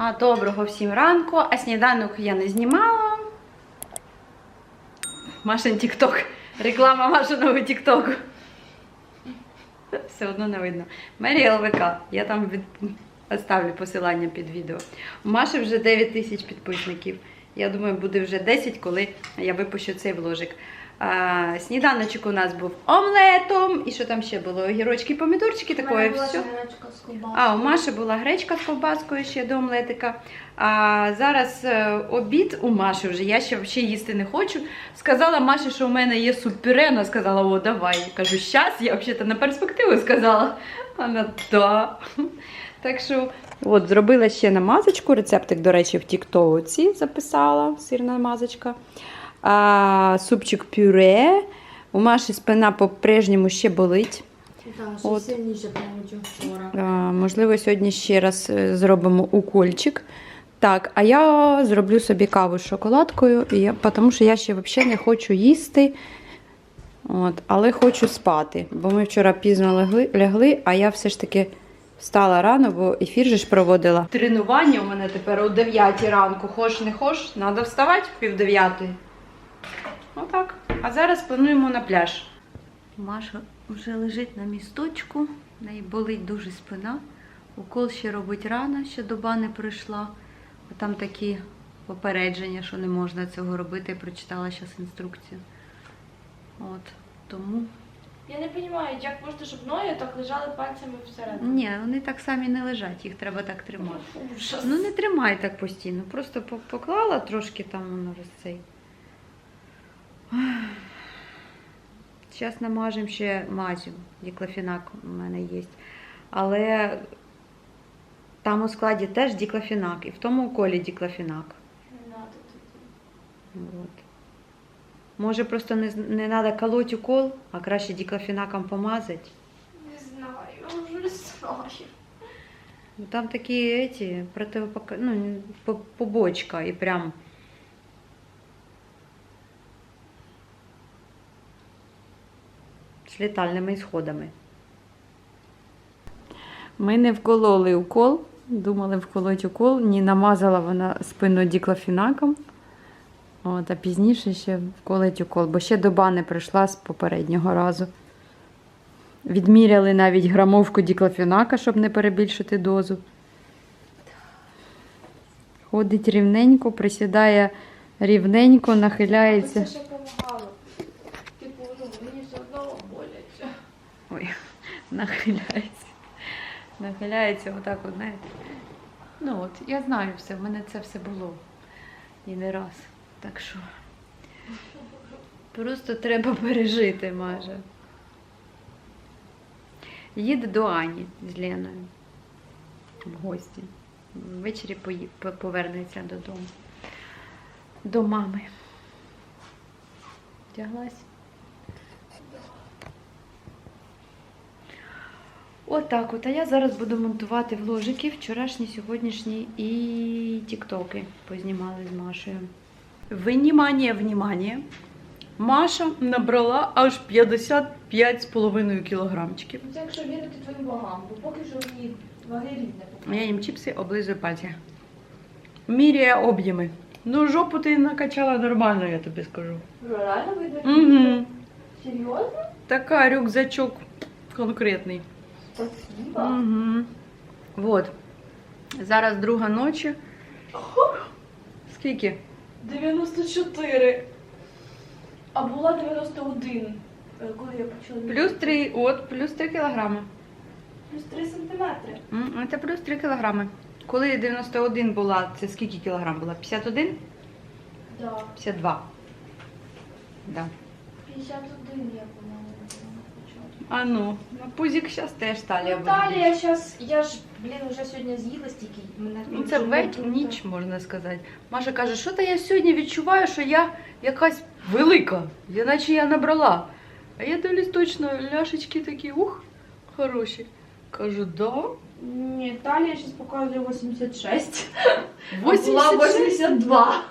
А, доброго всім ранку, а сніданок я не знімала. Машин Тікток. Реклама Машиного Тіктоку. Все одно не видно. Мері ЛВК. Я там оставлю посилання під відео. У Маші вже 9 тисяч підписників. Я думаю, буде вже 10, коли я випущу цей вложик. А, сніданочок у нас був омлетом. І що там ще було? Огірочки, помідорчики, такое все. А, у Маші була гречка з ковбаскою ще до омлетика. А зараз е, обід у Маші вже. Я ще взагалі їсти не хочу. Сказала Маші, що у мене є суп-пюре. Вона сказала, о, давай. Я кажу, щас, я взагалі на перспективу сказала. Вона да. Так що, от, зробила ще намазочку. Рецептик, до речі, в Тіктоці записала, сирна намазочка. А, супчик пюре. У Маші спина по-прежньому ще болить. Так, От. сильніше, вчора. А, Можливо, сьогодні ще раз е, зробимо укольчик. Так, а я зроблю собі каву з шоколадкою, я, тому що я ще взагалі не хочу їсти. От, але хочу спати. Бо ми вчора пізно легли, лягли, а я все ж таки встала рано, бо ефір же ж проводила. Тренування у мене тепер о 9 ранку. Хоч не хоч, треба вставати в пів дев'ятої. Отак. А зараз плануємо на пляж. Маша вже лежить на місточку, в неї болить дуже спина. Укол ще робить рано, ще доба не пройшла. Бо Там такі попередження, що не можна цього робити. Я прочитала зараз інструкцію. От, тому. Я не розумію, як можна, щоб ноги так лежали пальцями всередині. Ні, вони так самі не лежать, їх треба так тримати. Ужас. Ну не тримай так постійно. Просто поклала трошки там воно цей. Зараз намажемо ще мазю. Діклофінак у мене є. Але там у складі теж діклофінак. І в тому уколі діклофінак. Не надо тоді. От. Може просто не, не треба колоть укол, а краще діклофінаком помазати. Не знаю, я вже не знаю. Ну, Там такі эти, противопока... ну, побочка і прям. З летальними ісходами. Ми не вкололи укол, думали вколоть укол, не намазала вона спину діклофінаком. От, а пізніше ще вколить укол, бо ще доба не прийшла з попереднього разу. Відміряли навіть грамовку діклофінака, щоб не перебільшити дозу. Ходить рівненько, присідає рівненько, нахиляється. Це ще допомагало. Типу, ну, мені все одно болять. Ой, нахиляється. Нахиляється отак, от, знаєте. Ну от, я знаю все, в мене це все було. І не раз. Так що. Просто треба пережити, майже. Їде до Ані з Леною в гості. Ввечері повернеться додому. До мами. Вдяглась. Отак от. А я зараз буду монтувати вложики вчорашні, сьогоднішні і тіктоки познімали з Машею. Внимание, внимание. Маша набрала аж 55,5 кілограмчиків. Це якщо вірити твоїм вагам, бо поки що мені ваги рівне Я їм чіпси, облизую пальці. Міряє об'єми. Ну, жопу ти накачала нормально, я тобі скажу. Реально видно? Угу. Серйозно? Така рюкзачок конкретний. Угу. Вот. Зараз друга ночі. Скільки? 94. А була 91, е, коли я почала. Плюс 3, от, плюс 3 кілограми. Плюс 3 сантиметри. М, Це плюс 3 кілограми. Коли 91 була, це скільки кілограм була? 51? Да. 52. Да. 51 я, була. А ну, на пузик зараз теж талія буде. Наталія зараз, я ж, блін, вже сьогодні з'їла стільки. Мене Ну, це вже веч круто. ніч, можна сказати. Маша каже, що то я сьогодні відчуваю, що я якась велика, я наче я набрала. А я дивлюсь точно, ляшечки такі, ух, хороші. Кажу, да. Ні, талія зараз показує 86. 86? 82.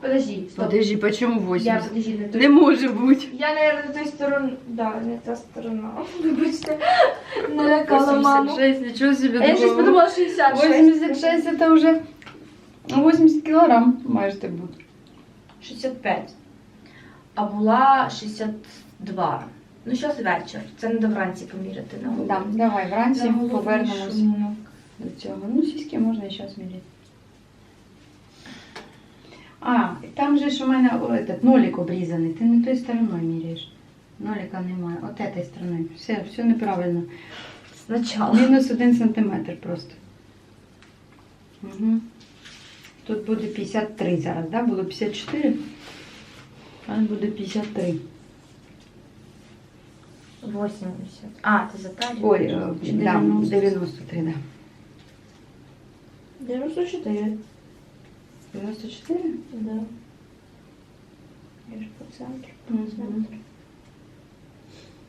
Подожди, стоп. Подожди, почему Я, подожди, не той. Не може бути. Я, наверное, той сторони. Да, не та сторона. Вибачте, налякала маму. 86, нічого собі. А я щось подумала 66. 86 это уже 80 кілограм майже ти буде. 65. А була 62. Ну, зараз вечір. Це не до вранці поміряти на голову. Да, давай вранці повернемось до цього. Ну, сіськи можна і зараз міряти. А, там же ж у мене о, этот, нолик обрізаний. Ти не тою стороною міряєш. Нолика немає. От этой стороною. Все, все неправильно. Спочатку. Мінус один сантиметр просто. Угу. Тут буде 53 зараз, да? Було 54. А буде 53. 80. А, ти за талію? Ой, е, да, 90? 93, да. 94. 94? Да. Я ж по центру. По центру.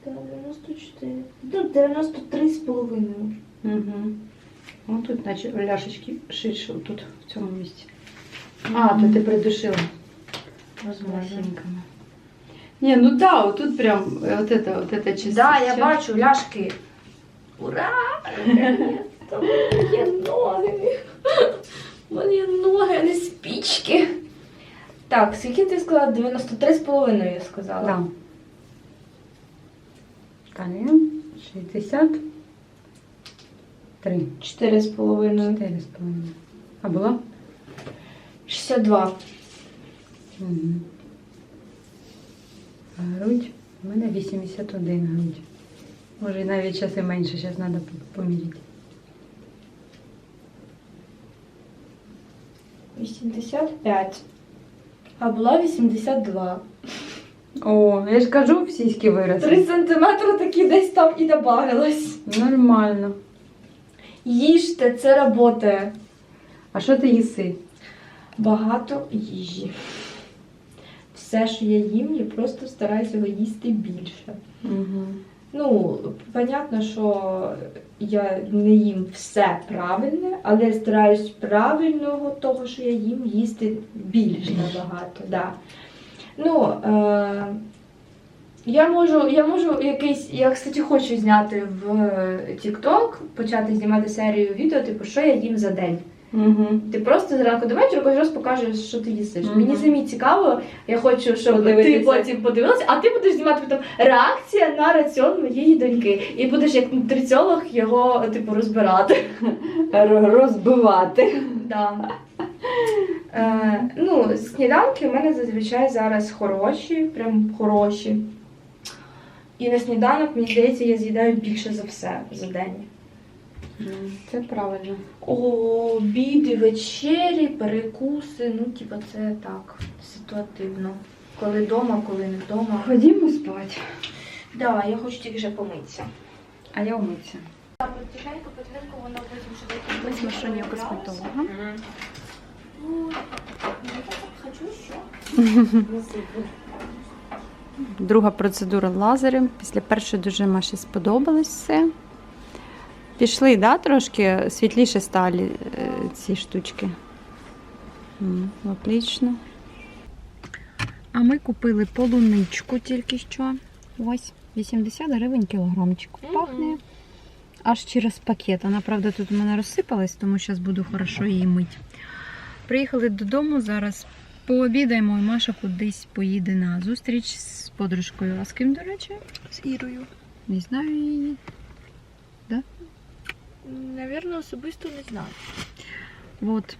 Так, 94. Ну, 93 з половиною. Угу. Ну тут, значить, ляшечки ширше, тут, в цьому місці. А, то ти придушила Возможно. лосінками. Ні, ну да, от тут прям, е, от это, от это чисто. Да, я бачу ляшки. Ура! Наконец-то! Є ноги. У мене є ноги, а не спічки. Так, скільки ти сказала? 93 з половиною я сказала. Да. Талія 60. 3. 4 з половиною. 4 з половиною. А була? 62. Угу. А грудь? У мене 81 грудь. Може, навіть часи менше, зараз треба поміряти. 85. А була 82. О, я ж кажу, в сіськи 3 виросли. сантиметри такі десь там і добавилось. Нормально. Їжте, це працює. А що ти їси? Багато їжі. Все, що я їм, я просто стараюся його їсти більше. Угу. Ну, понятно, що я не їм все правильне, але стараюсь правильного того, що я їм, їсти більш набагато. Да. Ну, е- я можу, я можу якийсь, я, кстати, хочу зняти в TikTok, почати знімати серію відео, типу, що я їм за день. Угу. Ти просто зранку до вечора кожен раз покажеш, що ти їсиш. Мгм. Мені самі цікаво, я хочу, щоб Подивитися. ти потім подивилася, а ти будеш знімати потім реакція на раціон моєї доньки. І будеш як нутриціолог його типу розбирати. Розбивати. Да. Е, ну, сніданки у мене зазвичай зараз хороші, прям хороші. І на сніданок, мені здається, я з'їдаю більше за все за день. Це правильно. Обіди, вечері, перекуси, ну, типа, це так, ситуативно. Коли вдома, коли не вдома. Ходімо спати. Да, я хочу тільки ще помитися. А я умитися. Потихеньку, потихеньку воно потім ще Ось машині у косметолога. Хочу ще. Друга процедура лазером. Після першої дуже Маші сподобалось все. Пішли, да, трошки світліше стали е, ці штучки. М, Отлично. А ми купили полуничку тільки що. Ось 80 гривень кілограмчик. Пахне аж через пакет. Вона, правда, тут у мене розсипалась, тому зараз буду хорошо її мити. Приїхали додому, зараз пообідаємо, і Маша кудись поїде на зустріч з подружкою. А з ким, до речі? З Ірою. Не знаю її. Навірно, особисто не знаю. От.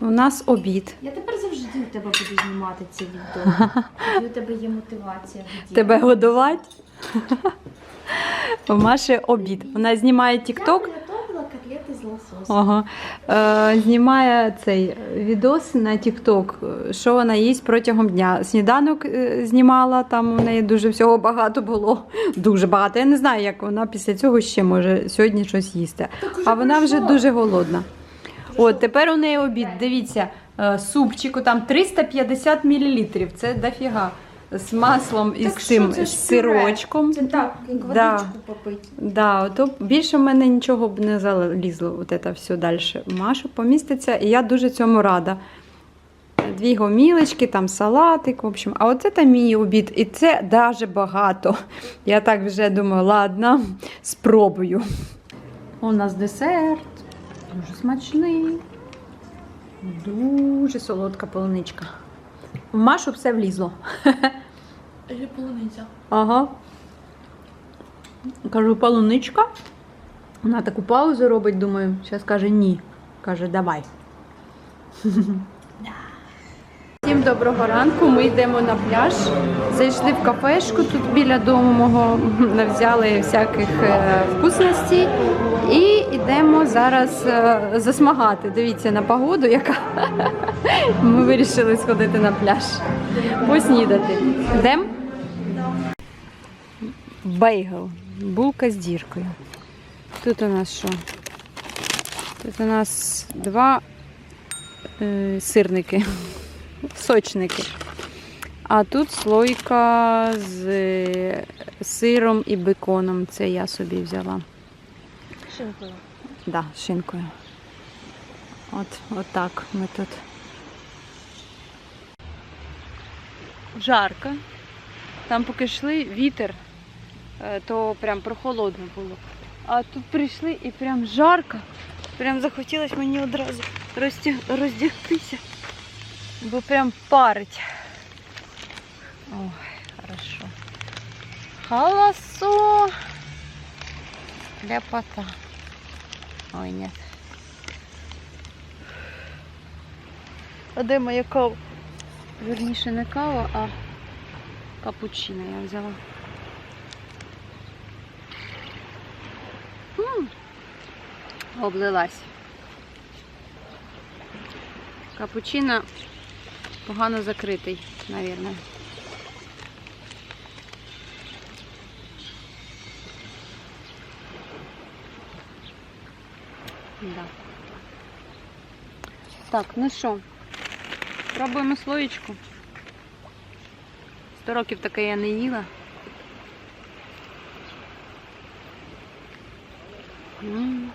У нас обід. Я тепер завжди у тебе буду знімати це відео. І у тебе є мотивація. тоді. Тебе годувати? У Маші обід. Вона знімає TikTok. Я приготувала котлети з лососем. Ага. Е, знімає цей відос на TikTok, що вона їсть протягом дня. Сніданок е, знімала, там у неї дуже всього багато було. Дуже багато. Я не знаю, як вона після цього ще може сьогодні щось їсти. А вона вже дуже голодна. От тепер у неї обід. Дивіться, е, супчику там 350 мл. Це дофіга. З маслом і з Так цим що це ж сирочком. Це так, як Да. водичку попити. Да, то більше в мене нічого б не залізло, от це все далі. Маша поміститься, і я дуже цьому рада. дві гомілочки, там салатик, в общем. А оце там мій обід. І це дуже багато. Я так вже думаю, ладно, спробую. У нас десерт. Дуже смачний. Дуже солодка полуничка. В Машу все влізло. Или полуниця. Ага. Кажу, полуничка. Вона таку паузу робить, думаю, зараз каже ні. Каже, давай. Всім доброго ранку. Ми йдемо на пляж. Зайшли в кафешку тут біля дому мого, взяли всяких е, вкусностей. І йдемо зараз е, засмагати. Дивіться на погоду, яка ми вирішили сходити на пляж. Поснідати. Йдемо? Бейгл. Булка з діркою. Тут у нас що? Тут у нас два е, сирники, сочники. А тут слойка з сиром і беконом. Це я собі взяла. Шинкою. Да, шинкою. От, от так ми тут. Жарко. Там поки йшли вітер, е, то прям прохолодно було. А тут прийшли і прям жарко. Прям захотілося мені одразу роздягтися. Бо прям парить. Ой, хорошо. Холосо. Ляпота. Ой, нет. А де моя кава? Верніше не кава, а капучино я взяла. М, Облилась. Капучино погано закритий, мабуть. Да. Так, ну що, пробуємо слоєчку. Сто років таке я не їла. М.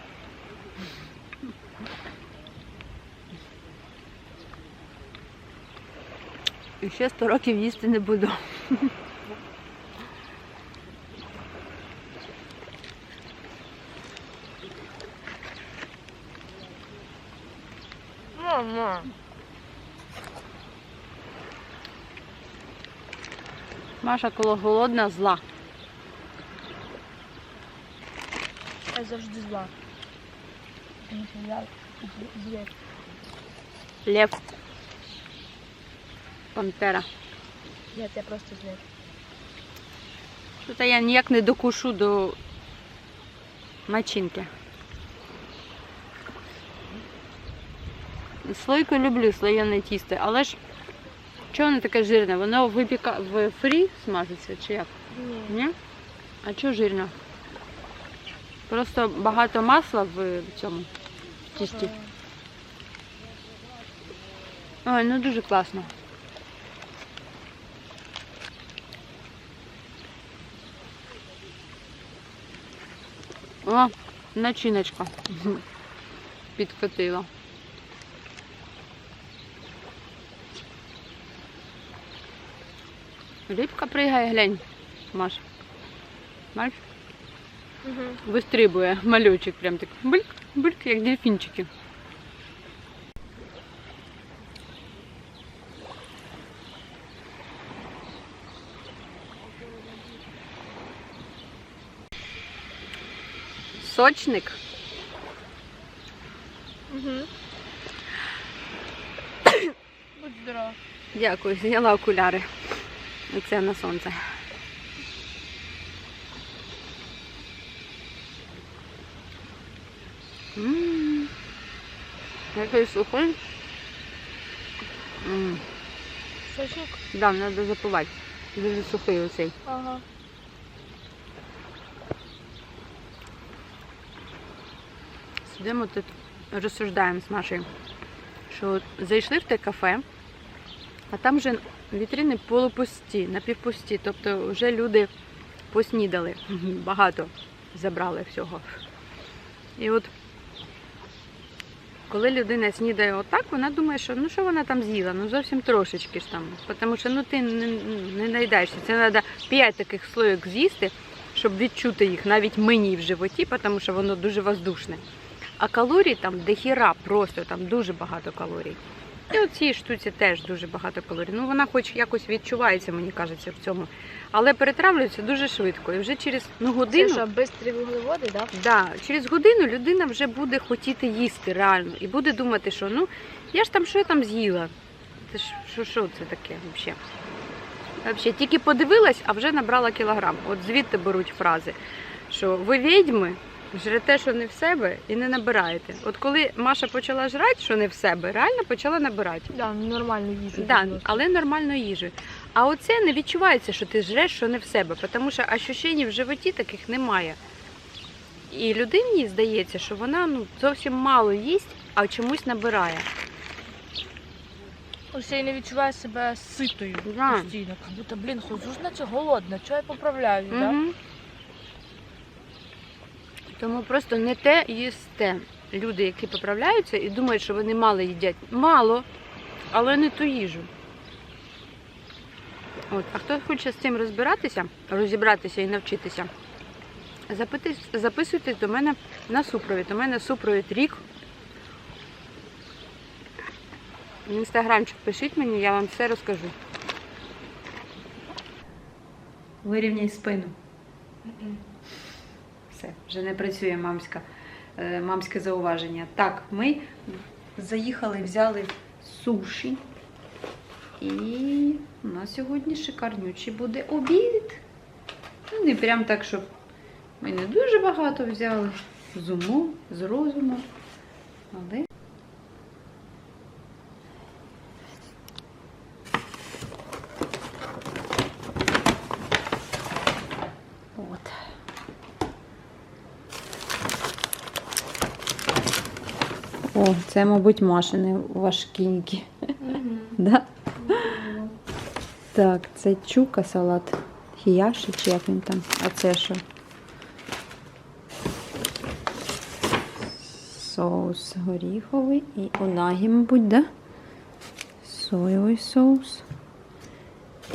І ще сто років їсти не буду. Мама. Маша коло голодна зла. Я завжди зла. Лев. Пантера. Ні, я просто звір. Що-то я ніяк не докушу до начинки. Слойку люблю, слоєне тісто, але ж чого воно таке жирне? Воно випіка в фрі смажиться чи як? Ні. Ні? А чого жирно? Просто багато масла в цьому тісті. Ой, ну дуже класно. О, начиночка. Підкотила. Рибка пригає, глянь, Маш. Маш? Угу. Вистрибує малючик, прям так бульк, бульк, як дельфінчики. Сочник. Угу. Будь здорова. Дякую, зняла окуляри. Оце на сонце. Ммм. Який сухий. Ммм. Сочник? Да, треба запивати. Дуже сухий оцей. Ага. Сидимо тут, розсуждаємо з Машею, що зайшли в те кафе, а там вже вітрини полупусті, напівпусті. Тобто вже люди поснідали, багато забрали всього. І от Коли людина снідає отак, вона думає, що ну що вона там з'їла, ну зовсім трошечки ж там. Тому що ну ти не, не наїдаєшся. Це треба 5 таких слоїк з'їсти, щоб відчути їх навіть мені в животі, тому що воно дуже воздушне. А калорій там дохіра, просто там дуже багато калорій. І у цій штуці теж дуже багато калорій. Ну вона хоч якось відчувається, мені кажеться, в цьому. Але перетравлюється дуже швидко. І вже через ну, Це годину. що, бистрі вуглеводи, да? Да, через годину людина вже буде хотіти їсти реально і буде думати, що ну я ж там що я там з'їла. Це ж що, що це таке взагалі? Взагалі, тільки подивилась, а вже набрала кілограм. От звідти беруть фрази, що ви відьми, жрете, що не в себе, і не набираєте. От коли Маша почала жрати, що не в себе, реально почала набирати. Да, нормально їжу. Да, але нормальною їжею. А оце не відчувається, що ти жреш, що не в себе, тому що ощущень в животі таких немає. І людині здається, що вона ну, зовсім мало їсть, а чомусь набирає. Ось я не відчуваю себе ситою Да. постійно. Як будто, блін, ходжу, значить голодна, чого я поправляю, да? Тому просто не те їсте. Люди, які поправляються і думають, що вони мало їдять. Мало, але не ту їжу. От. А хто хоче з цим розбиратися, розібратися і навчитися, записуйтесь до мене на супровід. У мене супровід рік. В інстаграмчик пишіть мені, я вам все розкажу. Вирівняй спину. Все, вже не працює мамська, е, мамське зауваження. Так, ми заїхали, взяли суші. І у нас сьогодні шикарнючий буде обід. Ну, не прям так, щоб ми не дуже багато взяли. З уму, з розуму. Але це, мабуть, машини важкінькі. Да? Так, це чука салат. Хіяші, чи як він там? А це що? Соус горіховий і унагі, мабуть, да? Соєвий соус.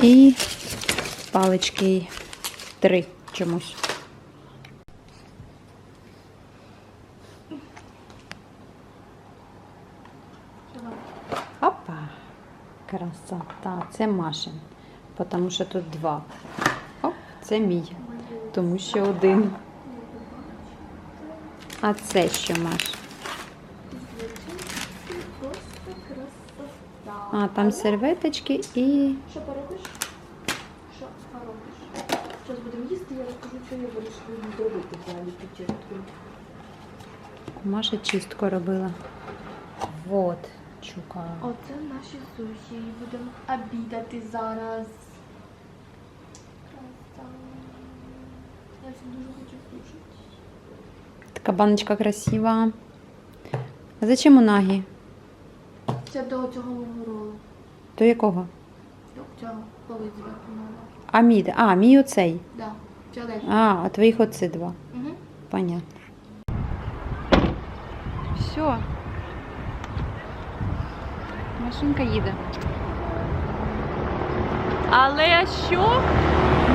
І палички три чомусь. Красота. Це Машин. Тому що тут два. Оп, це мій. Тому що один. А це що Маш? А, там серветочки і. Що поробиш? Що поробиш? Зараз будемо їсти, я розкажу, що я вирішила зробити взагалі початку. Маша чистку робила. Вот, чука. Оце наші суші. Будемо обідати зараз. Краса. Я всі дуже хочу слушати. Така баночка красива. А зачем унагі? Це до цього ролу. До якого? До цього, коли. А мій, а, мій оцей. Да. А, а твоїх оці два. Угу. Понятно. Все. Машинка їде. Але що?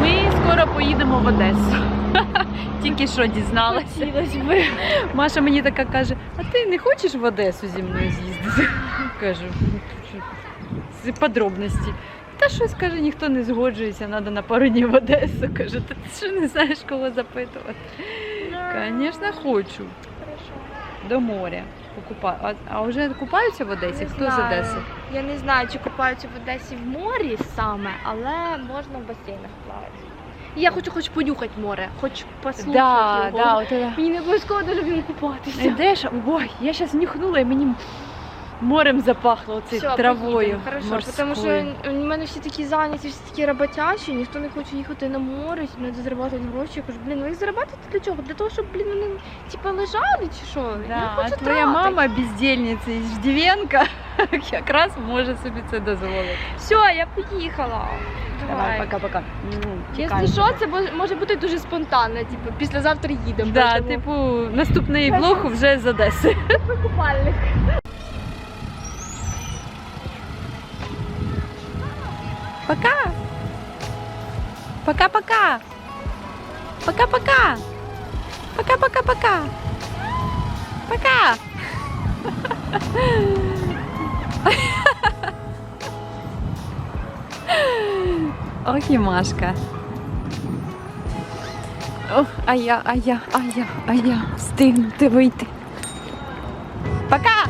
Ми скоро поїдемо в Одесу. Тільки що дізналася. Маша мені така каже: а ти не хочеш в Одесу зі мною з'їздити? Кажу, з подробності. Та щось каже, ніхто не згоджується, треба на пару днів в Одесу. Кажу, та ти що не знаєш, кого запитувати? Звісно, хочу. До моря. Покупа... А, а вже купаються в Одесі? Хто з Одеси? Я не знаю, чи купаються в Одесі в морі саме, але можна в басейнах плавати. І Я хочу хоч понюхати море, хоч послухати Да, його. да, от це- Мені не обов'язково дуже в ньому купатися. Йдеш, ой, я зараз нюхнула і мені морем запахло оцею Всё, травою. поїдемо, Хорошо, морською. тому що у мене всі такі зайняті, всі такі роботящі, ніхто не хоче їхати на море, треба заробляти гроші. Я кажу, блін, ви їх заробляти для чого? Для того, щоб, блін, вони типа лежали чи що? я Да, а хочу твоя тратити. мама бездільниця із Ждівенка якраз може собі це дозволити. Все, я поїхала. Давай. пока-пока. Якщо що, це мож- може бути дуже спонтанно, типу, післязавтра їдемо. Да, типу, наступний влог вже з Одеси. купальник. Пока. Пока-пока. Пока-пока. Пока-пока-пока. Пока. Ох і Машка. Ох, а я, а я, а я, а я встигнути вийти. Пока!